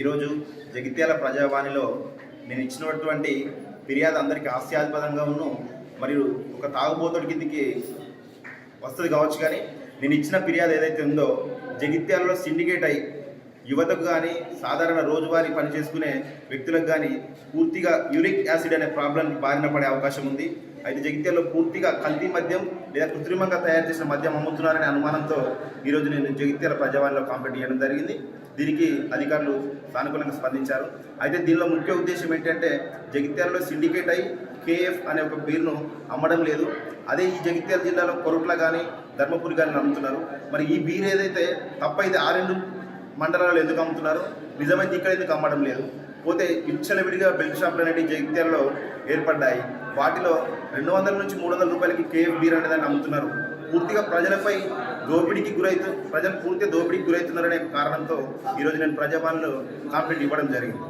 ఈరోజు జగిత్యాల ప్రజావాణిలో నేను ఇచ్చినటువంటి ఫిర్యాదు అందరికీ హాస్యాస్పదంగా ఉన్ను మరియు ఒక తాగుబోతుడి కిందికి వస్తుంది కావచ్చు కానీ నేను ఇచ్చిన ఫిర్యాదు ఏదైతే ఉందో జగిత్యాలలో సిండికేట్ అయి యువతకు కానీ సాధారణ రోజువారీ పని చేసుకునే వ్యక్తులకు కానీ పూర్తిగా యూరిక్ యాసిడ్ అనే ప్రాబ్లం బారిన పడే అవకాశం ఉంది. అయితే జగిత్యాలలో పూర్తిగా కల్తీ మద్యం లేదా కృత్రిమంగా తయారు చేసిన మద్యం అమ్ముతున్నారనే అనుమానంతో ఈరోజు నేను జగిత్యాల ప్రజావాణిలో కాంప్లైంట్ చేయడం జరిగింది. దీనికి అధికారులు సానుకూలంగా స్పందించారు. అయితే దీనిలో ముఖ్య ఉద్దేశం ఏంటంటే జగిత్యాలలో సిండికేట్ అయి కేఎఫ్ అనే ఒక బీర్ను అమ్మడం లేదు. అదే ఈ జగిత్యాల జిల్లాలో కొరుట్ల కానీ ధర్మపురి కానీ అమ్ముతున్నారు మరి ఈ బీర్ ఏదైతే తప్పైతే ఆ రెండు మండలాలు ఎందుకు అమ్ముతున్నారు? నిజమైతే ఇక్కడ ఎందుకు అమ్మడం లేదు? పోతే విచ్చలవిడిగా బెల్ట్ షాపులు అనేవి జగిత్యాలలో ఏర్పడ్డాయి. వాటిలో రెండు వందల నుంచి మూడు వందల రూపాయలకి కేఎఫ్ బీర్ అనే అమ్ముతున్నారు. పూర్తిగా ప్రజలపై దోపిడీకి గురైతు ప్రజలు పూర్తిగా దోపిడీకి గురవుతున్నారనే కారణంతో ఈరోజు నేను ప్రజాపాలనలో కాంప్లైంట్ ఇవ్వడం జరిగింది.